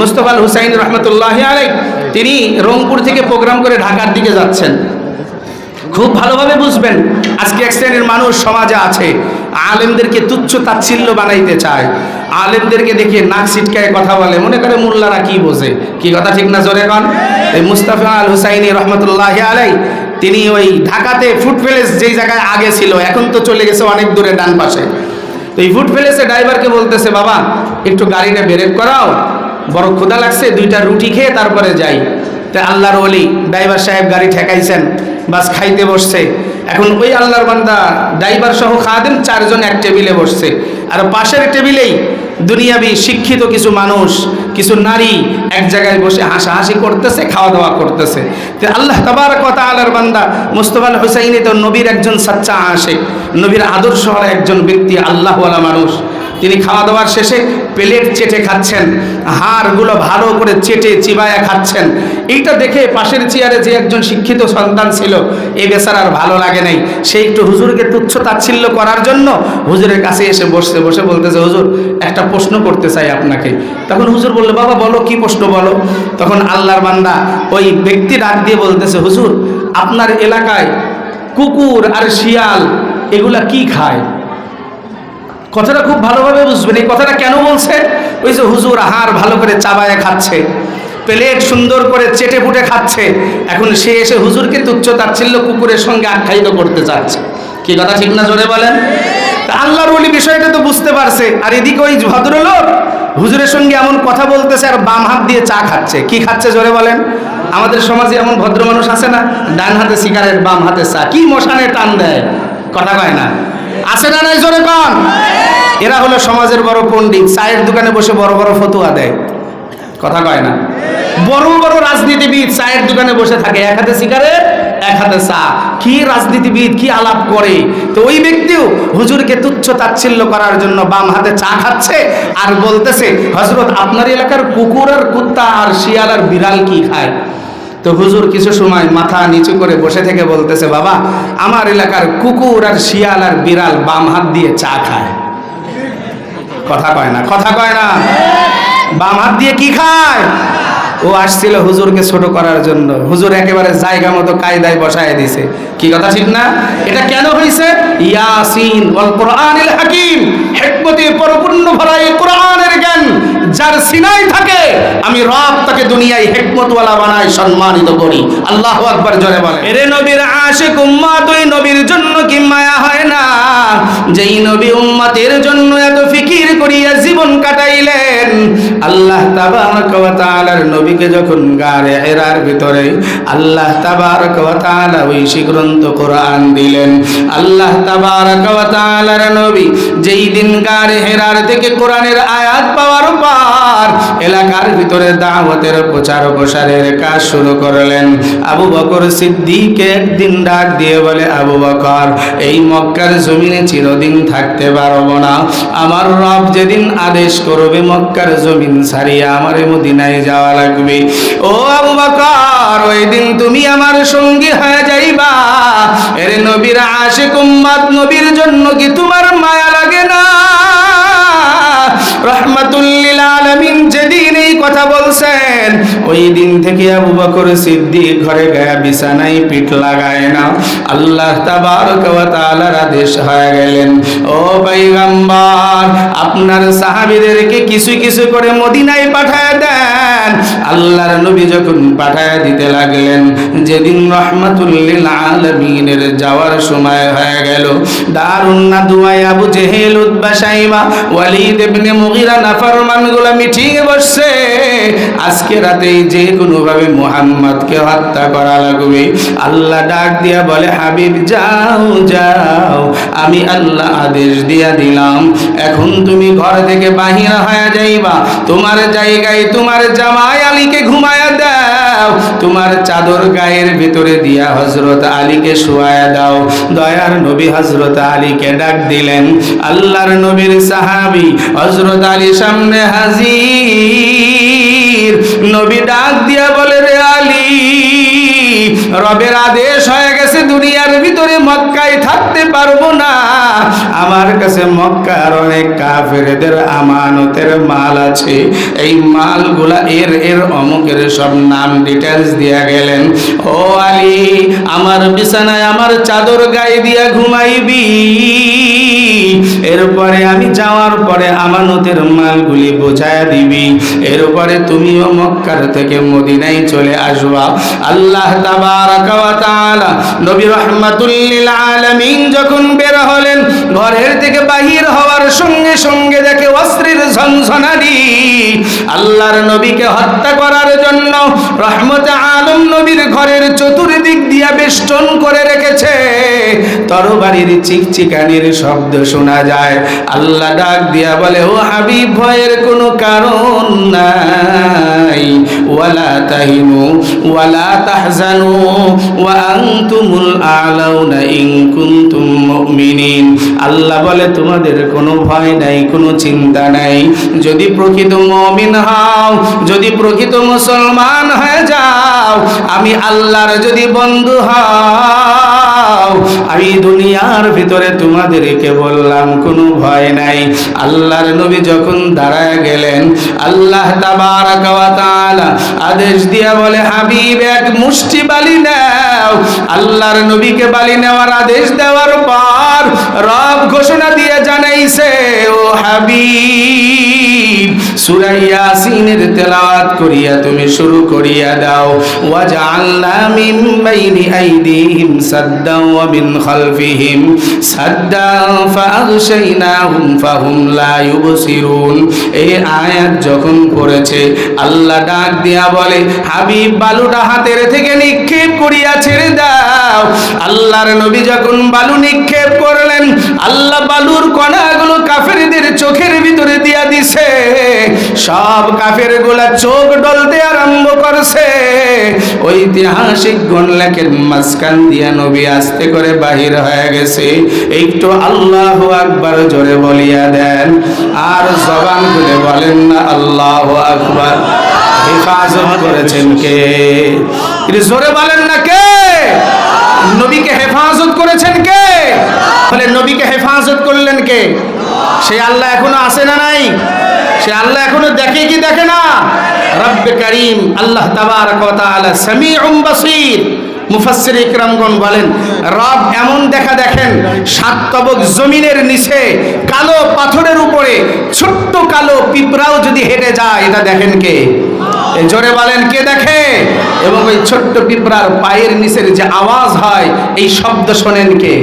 মুস্তফাল হুসাইন রহমতুল্লাহ আলাই তিনি রংপুর থেকে প্রোগ্রাম করে ঢাকার দিকে যাচ্ছেন। খুব ভালোভাবে বুঝবেন, আজকে এক শ্রেণির মানুষ সমাজে আছে, আলেমদেরকে তুচ্ছ তাচ্ছিল্য বানাইতে চায়। আলেমদেরকে দেখে নাক সিটকায় কথা বলে, মনে করে মোল্লারা কি বোঝে? কি কথা ঠিক না জোরে কন? এই মুস্তাফা আল হুসাইনি রহমতুল্লাহ আলাই তিনি ওই ঢাকাতে ফুড প্যালেস যেই জায়গায় আগে ছিল, এখন তো চলে গেছে অনেক দূরে ডান পাশে। তো এই ফুড প্যালেসে ড্রাইভারকে বলতেছে, বাবা, একটু গাড়িটা ব্রেক করাও। বড় ক্ষুধা লাগছে, দুইটা রুটি খেয়ে তারপরে যাই। তা আল্লাহর ওলি, ড্রাইভার সাহেব গাড়ি ঠেকাইছেন, বাস খাইতে বসছে। এখন ওই আল্লাহর বান্দা ড্রাইভার সহ খাওয়াদেন চারজন এক টেবিলে বসছে। আর পাশের টেবিলেই দুনিয়াবি শিক্ষিত কিছু মানুষ, কিছু নারী এক জায়গায় বসে হাসাহাসি করতেছে খাওয়া দাওয়া করতেছে। তো আল্লাহ তাবার কথা আল্লাহর বান্দা মুস্তফাল হুসাইনি তো নবীর একজন সাচ্চা আসে। নবীর আদর্শ হওয়ার একজন ব্যক্তি, আল্লাহওয়ালা মানুষ। তিনি খাওয়া দাওয়ার শেষে প্লেট চেটে খাচ্ছেন, হাড়গুলো ভালো করে চেটে চিবায়া খাচ্ছেন। এইটা দেখে পাশের চেয়ারে যে একজন শিক্ষিত সন্তান ছিল, এ বেচার আর ভালো লাগে নাই। সে একটু হুজুরকে তুচ্ছ তাচ্ছিল্য করার জন্য হুজুরের কাছে এসে বসছে, বসে বলতেছে, হুজুর, একটা প্রশ্ন করতে চাই আপনাকে। তখন হুজুর বলল, বাবা, বলো, কি প্রশ্ন বলো? তখন আল্লাহর বান্দা ওই ব্যক্তি ডাক দিয়ে বলতেছে, হুজুর, আপনার এলাকায় কুকুর আর শিয়াল, এগুলা কি খায়? কথাটা খুব ভালোভাবে বুঝবেন। এই কথাটা কেন বলছে? ওই যে হুজুর আহার ভালো করে চাবায় খাচ্ছে, প্লেট সুন্দর করে চেটে ফুটে খাচ্ছে। এখন সে এসে হুজুরকে তুচ্ছ তাচ্ছিল্য কুকুরের সঙ্গে আখ্যায়িত করতে চাচ্ছে। কি কথা ঠিক না জোরে বলেন? আল্লাহর বলি বিষয়টা তো বুঝতে পারছে। আর এদিকে ওই ভদ্রলোক হুজুরের সঙ্গে এমন কথা বলতেছে আর বাম হাত দিয়ে চা খাচ্ছে। কি খাচ্ছে জোরে বলেন? আমাদের সমাজে এমন ভদ্র মানুষ আছে না, ডান হাতে সিগারেট, বাম হাতে চা। কি মশানে টান দেয়? কথা কয় না। আছে না নাই, জোরে কন? এরা হলো সমাজের বড় পণ্ডিত, চায়ের দোকানে বসে বড় বড় ফতুয়া দেয়। কথা কয় না? বড় বড় রাজনীতিবিদ চায়ের দোকানে বসে থাকে, এক হাতে সিগারেট এক হাতে চা। কি রাজনীতিবিদ, কি আলাপ করে? তো ওই ব্যক্তিও হুজুরকে তুচ্ছ তাচ্ছিল্য করার জন্য বাম হাতে চা খাচ্ছে আর বলতেছে হজরত আপনার এলাকার কুকুর আর কুত্তা আর শিয়াল আর বিড়াল কি খায়? তো হুজুর কিছু সময় মাথা নিচু করে বসে থেকে বলতেছে, বাবা, আমার এলাকার কুকুর আর শিয়াল আর বিড়াল বাম হাত দিয়ে চা খায়। কথা কয় না, কথা কয় না। বাম হাত দিয়ে কি খায়? ও আসছিল হুজুরকে ছোট করার জন্য। হুজুর একেবারে জায়গা মতো কায়দায় বসায় দিছে। কি কথা ঠিক না? এটা কেন হয়েছে ইয়াসিন ওয়াল কোরআনিল হাকিম হিকমতে পরিপূর্ণ ভরা এই কোরআনের জ্ঞান। যার সিনাই থাকে, আমি রব তাকে দুনিয়ায় হেকমতওয়ালা বানাই, সম্মানিত করি। আল্লাহ আকবার জোরে বলে এরে নবীর আশিক উম্মত ওই নবীর জন্য কি মায়া হয় না? যেই নবী উম্মতের জন্য এত ফিকির করিয়া জীবন কাটাইলেন আল্লাহ তাআলার নবীকে যখন গারে হেরার ভিতরে, আল্লাহ তাবারক ওয়া তাআলা ঐশী গ্রন্থ কোরআন দিলেন। আল্লাহ তাবারক ওয়া নবী যেই দিন গারে হেরার থেকে কোরআনের আয়াত পাওয়ার পর এলাকার ভিতরে দাওয়াতের প্রচার প্রসারের কাজ শুরু করলেন। আবু বকর সিদ্দিক একদিন ডাক দিয়ে বলে, আবু বকর, এই মক্কার জমিনে চিরদিন থাকতে পারব না। আমার রব যেদিন আদেশ করবে মক্কার জমিন সারিয়া আমার মদিনায় যাওয়া লাগবে। ও আবু বকর, ওই দিন তুমি আমার সঙ্গী হয়ে যাইবা। এর নবীর আশিক উম্মাদ, নবীর জন্য কি তোমার মায়া লাগে না? রহমাতুল্লিল আলমিন যেদিন এই কথা বলছেন, ওই দিন থেকে আবু বকর সিদ্দিক ঘরে গায়া বিছানায় পিঠ লাগায় না। আল্লাহ তাবারক ওয়া তাআলার আদেশ হয়ে গেলেন, ও পয়গম্বর, আপনার সাহাবীদেরকে কিছু কিছু করে মদিনায় পাঠায় দেন। আল্লাহর নবী যখন পাঠায় দিতে লাগলেন, যেদিন রহমাতুল্লিল আলামিনের যাওয়ার সময় হয়ে গেল। দারুণ না দুয়াই Abu Jahl, Utba Shaiba Walid ibn Mughira নাফরমানগুলো meeting এ বসছে। আজকে রাতেই যে কোনো ভাবে মুহাম্মদকে হত্যা করা লাগবে। আল্লাহ ডাক দিয়া বলে, হাবিব, যাও যাও। আমি আল্লাহ আদেশ দিয়া দিলাম। এখন তুমি ঘর থেকে বাহির হয়ে যাইবা। তোমার জায়গায় তোমার জামাই আলীকে ঘুমায়া দাও। তোমার চাদর গায়ের ভিতরে দিয়া হজরত আলীকে শোয়ায়া দাও। দয়ার নবী হজরত আলীকে ডাক দিলেন। আল্লাহর নবীর সাহাবি হজরত আলী সামনে হাজির। নবী ডাক দিয়া বলে, রে আলী, রবের আদেশ হয়ে গেছে, দুনিয়ার ভিতরে মক্কায় থাকতে পারব না। আমার কাছে মক্কার অনেক কাফেরদের আমানতের মাল আছে। এই মালগুলা এর এর অমুকের সব নাম ডিটেলস দিয়া গেলেন। ও আলী, আমার বিছানায় আমার চাদর গায়ে দিয়া ঘুমাইবি। এরপরে আমি যাওয়ার পরে আমানতের মালগুলি বোঝায় দিবি। এরপরে তুমিও মক্কার থেকে মদিনায় চলে আসবা। আল্লাহ তাবারাকা ওয়া তাআলা নবী রাহমাতুল লিল আলামিন যখন বের হলেন ঘরের থেকে বাহির হওয়ার সঙ্গে সঙ্গে দেখে অস্ত্রের ঝনঝনানি। আল্লাহর নবীকে হত্যা করার জন্য রহমত আলম নবীর ঘরের চতুর্দিক দিয়া বেষ্টন করে রেখেছে। তরবারির চিকচিকানির শব্দ শোনা যায়। আল্লাহ ডাক দিয়া বলে, ও হাবিব, ভয়ের কোনো কারণ নাই। ওয়ালা تهنوا ওয়ালা تحزنوا وأنتم الأعلون إن كنتم مؤمنين আল্লাহ বলে, তোমাদের কোনো ভয় নাই, কোনো চিন্তা নাই। যদি প্রকৃত মমিন হও, যদি প্রকৃত মুসলমান হয়ে যাও, আমি আল্লাহর যদি বন্ধু হও আমি দুনিয়ার ভিতরে তোমাদেরকে বললাম, কোনো ভয় নাই। আল্লাহর নবী যখন দাঁড়ায় গেলেন, আল্লাহ তাবারাকা ওয়া তাআলা আদেশ দিয়া বলে, হাবিব, এক মুষ্টি বালি নাও আল্লাহর নবীকে বালি নেওয়ার আদেশ দেওয়ার পর রব ঘোষণা দিয়ে জানাইছে, ও হাবিব, সূরা ইয়াসিনের তেলাওয়াত করিয়া তুমি শুরু করিয়া দাও। ওয়াজআলনা মিন বাইনি আইদিহিম সাদ্দাও ওয়া মিন খালফিহিম সাদ্দাও ফাআগশাইনাহুম ফাহুম লা ইউবসিরুন। এই আয়াত যখন পড়েছে, আল্লাহ ডাক দিয়া বলে, হাবিব, বালুটা হাতের থেকে নিক্ষেপ করিয়া ছেড়ে দাও। আল্লাহর নবী যখন বালু নিক্ষেপ করলেন, আল্লাহ বালুর কণাগুলো কাফেরদের চোখের ভিতরে দিয়া দিছে। সব কাফের গোলা চোখ ডলতে আরম্ভ করছে। ঐতিহাসিক গণ মাঝখান দিয়া নবী আস্তে করে বাহির হয়ে গেছে। একটু আল্লাহ আকবার জোরে বলিয়া দেন, আর জবান খুলে বলেন না, আল্লাহ আকবার। হেফাজত করেছেন কে? জোরে বলেন না কে? নবীকে হেফাজত করেছেন কে? বলে নবীকে হেফাজত করলেন কে? সে আল্লাহ এখনও আসে না নাই? সে আল্লাহ এখনও দেখে কি দেখে না? রব্বে করিম, আল্লাহ তাবারক কথা সামিউম বাসীর। মুফাসসির ইকরামগণ বলেন, রব এমন দেখা দেখেন, সাত তবক জমিনের নিচে, কালো পাথরের উপরে, ছোট্ট কালো পিঁপড়াও যদি হেঁটে যায়, এটা দেখেন কে? জোরে বলেন, কে দেখে? এবং ওই ছোট্ট পিঁপড়ার পায়ের নিচের যে আওয়াজ হয়, এই শব্দ শোনেন কে?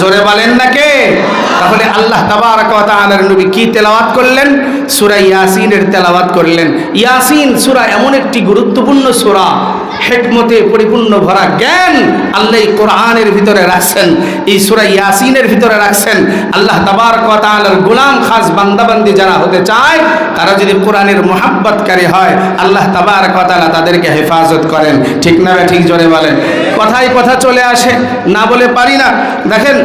জোরে বলেন না কে? তাহলে আল্লাহ তাআলার নবী কি তেলাওয়াত করলেন? সূরা ইয়াসিনের তেলাওয়াত করলেন। ইয়াসিন সুরা এমন একটি গুরুত্বপূর্ণ সূরা, হেকমতে পরিপূর্ণ ভরা জ্ঞান আল্লাহ কোরআনের ভিতরে রাখছেন। এই সুরা ইয়াসিনের ভিতরে রাখছেন। আল্লাহ তাবার ওয়া তাআলার গোলাম খাস বান্দাবান্দি যারা হতে চায়, তারা যদি কোরআনের মোহাব্বতকারী হয়, আল্লাহ তাবার ওয়া তাদেরকে তাদেরকে হেফাজত করেন। ঠিক না ঠিক জোরে বলেন। কথাই কথা চলে আসে, না বলে পারি না। দেখেন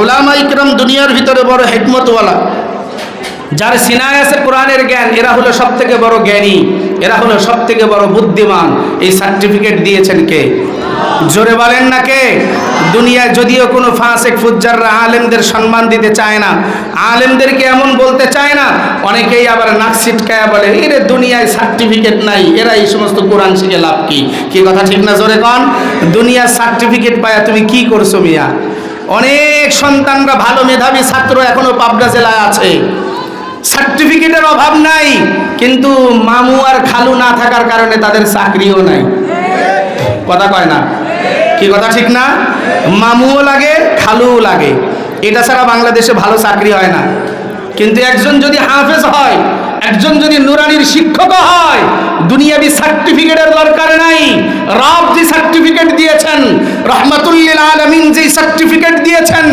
ওলামা ইকরাম দুনিয়ার ভিতরে বড় হেকমতওয়ালা। যার সিনায় আছে কোরআনের জ্ঞান, এরা হলো সব থেকে বড় জ্ঞানী, এরা হলো সব থেকে বড় বুদ্ধিমান। এই সার্টিফিকেট দিয়েছেন কে? জোরে বলেন না কে? দুনিয়ায় যদিও কোনো ফাঁসেক, ফুজ্জাররা আলেমদের সম্মান দিতে চায় না, আলেমদেরকে এমন বলতে চায় না, অনেকেই আবার নাক ছিটকায়া বলে, এরে দুনিয়ায় সার্টিফিকেট নাই, এরা এই সমস্ত কোরআন শিখে লাভ কি? কি কথা ঠিক না জোরে কন? দুনিয়ার সার্টিফিকেট পায়া তুমি কি করছ মিয়া? অনেক সন্তানরা ভালো মেধাবী ছাত্র এখনও পাবনা জেলায় আছে। সার্টিফিকেটের অভাব নাই, কিন্তু মামু আর খালু না থাকার কারণে তাদের চাকরিও নাই। কথা কয় না? কি কথা ঠিক না? মামুও লাগে, খালুও লাগে। এটা ছাড়া বাংলাদেশে ভালো চাকরি হয় না। কিন্তু একজন যদি হাফেজ হয়, একজন যদি নুরানির শিক্ষক হয় দুনিয়াবি সার্টিফিকেটের দরকার নাই। রব যে সার্টিফিকেট দিয়েছেন, রহমাতুল্লিল আলমিন যে সার্টিফিকেট দিয়েছেন,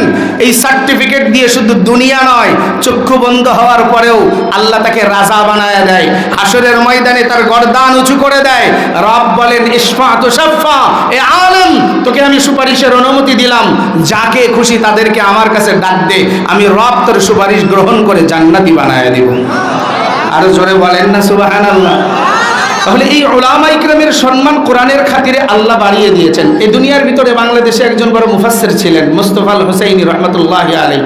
এই সার্টিফিকেট দিয়ে শুধু দুনিয়া নয়, চক্ষু বন্ধ হওয়ার পরেও আল্লাহ তাকে রাজা বানায় দেয় হাসরের ময়দানে তার গরদান উঁচু করে দেয়। রব বলেন ইসফা তো সাফা এ আলম, তোকে আমি সুপারিশের অনুমতি দিলাম, যাকে খুশি তাদেরকে আমার কাছে ডাক দে, আমি রব তোর সুপারিশ গ্রহণ করে জান্নাতি বানায় দিব। আরও জোরে বলেন না সুবাহান আল্লাহ তাহলে এই ওলামা ইকরামের সম্মান কোরআনের খাতিরে আল্লাহ বাড়িয়ে দিয়েছেন। এই দুনিয়ার ভিতরে বাংলাদেশে একজন বড় মুফাসসির ছিলেন মুস্তফাল হুসাইন রহমতুল্লাহ আলাই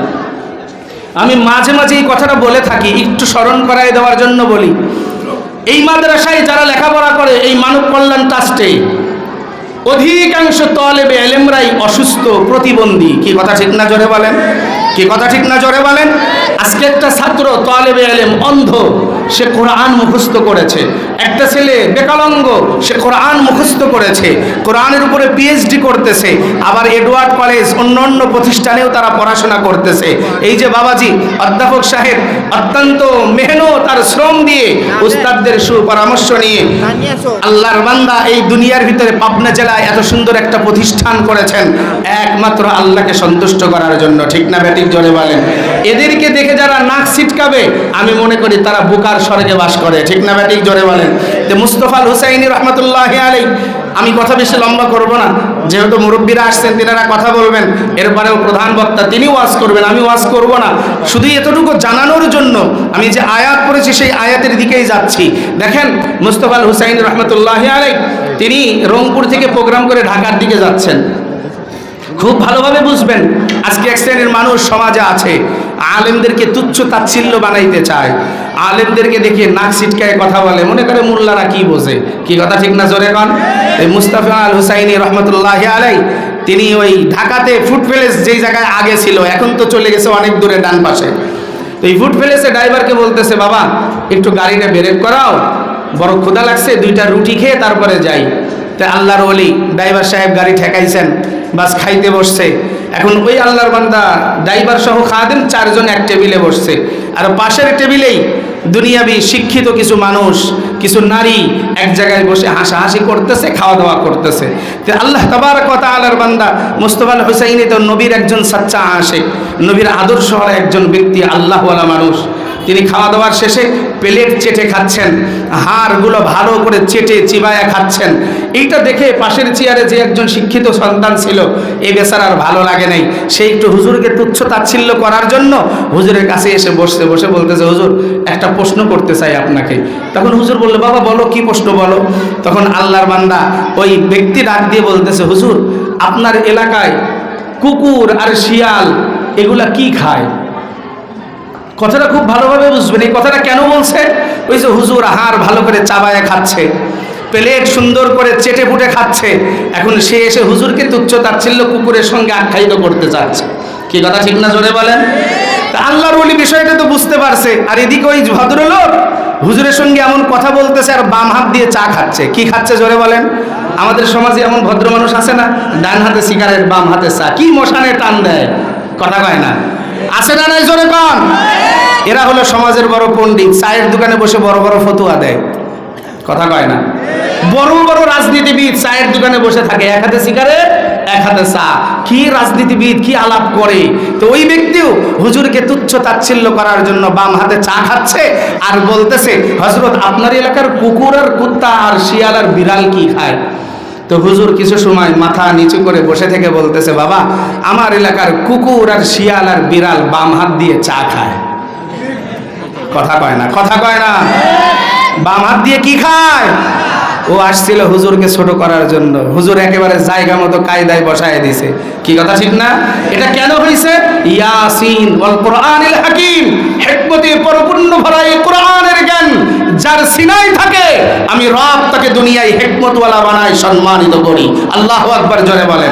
আমি মাঝে মাঝে এই কথাটা বলে থাকি, একটু স্মরণ করায় দেওয়ার জন্য বলি। এই মাদ্রাসায় যারা লেখাপড়া করে, এই মানব কল্যাণ ট্রাস্টে অধিকাংশ তলেবে এলেমরাই অসুস্থ, প্রতিবন্ধী। কি কথা ঠিক না জোরে বলেন? কি কথা ঠিক না জোরে বলেন? আজকে একটা ছাত্র তলেবে এলেম, অন্ধ, সে কোরআন মুখস্থ করেছে। একটা ছেলে বেকালঙ্গ, সে কোরআন মুখস্থ করেছে, কোরআনের উপরে পিএইচডি করতেছে, আবার এডওয়ার্ড কলেজ অন্য অন্য প্রতিষ্ঠানেও তারা পড়াশোনা করতেছে। এই যে বাবাজি, অধ্যাপক সাহেব, অত্যন্ত মেহনত আর শ্রম দিয়ে উস্তাদদের সুপরামর্শ নিয়ে আল্লাহর বান্দা এই দুনিয়ার ভিতরে পাবনা জেলায় এত সুন্দর একটা প্রতিষ্ঠান করেছেন, একমাত্র আল্লাহকে সন্তুষ্ট করার জন্য, ঠিক না ব্যাটিক জোরে বলেন? এদেরকে দেখে যারা নাক ছিটকাবে, আমি মনে করি তারা বুকার স্বর্গে বাস করে, ঠিক না ব্যাটিক জোরে বলেন? যে মুস্তফাল হুসাইনি রহমতুল্লাহ আলাই আমি কথা বেশি লম্বা করব না। যেহেতু মুরব্বীরা আসছেন, তিনারা কথা বলবেন। এরপরেও প্রধান বক্তা, তিনি ওয়াজ করবেন। আমি ওয়াজ করব না। শুধু এতটুকু জানানোর জন্য আমি যে আয়াত করেছি সেই আয়াতের দিকেই যাচ্ছি। দেখেন মুস্তফাল হুসাইন রহমতুল্লাহ আলাই তিনি রংপুর থেকে প্রোগ্রাম করে ঢাকার দিকে যাচ্ছেন। খুব ভালোভাবে বুঝবেন, আজকে এক শ্রেণির মানুষ সমাজে আছে, আলেমদেরকে তুচ্ছ তাচ্ছিল্য বানাইতে চায়, আলেমদেরকে দেখে নাক ছিটকায় কথা বলে, মনে করে মোল্লারা কি বোঝে, কি কথা ঠিক না জোরে কন? এই মুস্তাফা আল হুসাইনি রহমতুল্লাহ আলাই তিনি ওই ঢাকাতে ফুড প্যালেস যেই জায়গায় আগে ছিল, এখন তো চলে গেছে অনেক দূরে ডান পাশে। তো এই ফুড প্যালেসে ড্রাইভারকে বলতেছে, বাবা, একটু গাড়িটা ব্রেক করাও, বড় ক্ষুধা লাগছে, দুইটা রুটি খেয়ে তারপরে যাই। তা আল্লাহর ওলি, ড্রাইভার সাহেব গাড়ি ঠেকাইছেন বাস খাইতে বসছে। এখন ওই আল্লাহর বান্দা ড্রাইভার সহ খাদেন চারজন এক টেবিলে বসছে। আর পাশের টেবিলেই দুনিয়াবি শিক্ষিত কিছু মানুষ, কিছু নারী এক জায়গায় বসে হাসাহাসি করতেছে খাওয়া দাওয়া করতেছে। তো আল্লাহ তাবার কথা আল্লাহর বান্দা মুস্তফাল হুসাইনি তো নবীর একজন সাচ্চা আসে। নবীর আদর্শ হওয়া একজন ব্যক্তি, আল্লাহওয়ালা মানুষ। তিনি খাওয়া দাওয়ার শেষে প্লেট চেটে খাচ্ছেন, হাড়গুলো ভালো করে চেটে চিবায়া খাচ্ছেন। এইটা দেখে পাশের চেয়ারে যে একজন শিক্ষিত সন্তান ছিল এই বেচার আর ভালো লাগে নাই। সে একটু হুজুরকে তুচ্ছ তাচ্ছিল্য করার জন্য হুজুরের কাছে এসে বসতে, বসে বলতেছে, হুজুর, একটা প্রশ্ন করতে চাই আপনাকে। তখন হুজুর বলল, বাবা, বলো, কি প্রশ্ন বলো? তখন আল্লাহর বান্দা ওই ব্যক্তি ডাক দিয়ে বলতেছে, হুজুর, আপনার এলাকায় কুকুর আর শিয়াল, এগুলা কি খায়? কথাটা খুব ভালোভাবে বুঝবেন, এই কথাটা কেন বলছে? ওই যে হুজুর আহার ভালো করে চাবায় খাচ্ছে, প্লেট সুন্দর করে চেটে ফুটে খাচ্ছে, এখন সে এসে হুজুরকে তুচ্ছ তাচ্ছিল্য কুকুরের সঙ্গে আখ্যায়িত করতে চাচ্ছে। কি কথা ঠিক না জোরে বলেন? আল্লাহর বলি বিষয়টা তো বুঝতে পারছে, আর এদিকে ওই ভদ্রলোক হুজুরের সঙ্গে এমন কথা বলতেছে আর বাম হাত দিয়ে চা খাচ্ছে। কি খাচ্ছে জোরে বলেন? আমাদের সমাজে এমন ভদ্র মানুষ আছে না, ডান হাতে সিগারেট, বাম হাতে চা, কি মশানে টান দেয়? কথা কয় না। আছে না নাই জোরে কন? এরা হলো সমাজের বড় পণ্ডিত, চায়ের দোকানে বসে বড় বড় ফতুয়া দেয়। কথা কয় না? বড় বড় রাজনীতিবিদ চায়ের দোকানে বসে থাকে, এক হাতে সিগারেট, এক হাতে চা। কি রাজনীতিবিদ, কি আলাপ করে? তো ওই ব্যক্তিও হুজুরকে তুচ্ছ তাচ্ছিল্য করার জন্য বাম হাতে চা খাচ্ছে আর বলতেছে হজরত আপনার এলাকার কুকুর আর কুত্তা আর শিয়াল আর বিড়াল কি খায়? তো হুজুর কিছু সময় মাথা নিচু করে বসে থেকে বলতেছে, বাবা, আমার এলাকার কুকুর আর শিয়াল আর বিড়াল বাম হাত দিয়ে চা খায়। কথা কয় না, কথা কয় না। বাম হাত দিয়ে কি খায়? ও আসছিল হুজুরকে ছোট করার জন্য। হুজুর একেবারে জায়গা মতো কায়দায় বসায় দিছে। কি কথা ঠিক না? এটা কেন হয়েছে ইয়াসিন ওয়াল কোরআনিল হাকিম হিকমতে পরিপূর্ণ ভরা এই কোরআনের জ্ঞান। যার সিনাই থাকে, আমি রব তাকে দুনিয়ায় হেকমতওয়ালা বানাই সম্মানিত করি। আল্লাহ আকবার জোরে বলেন।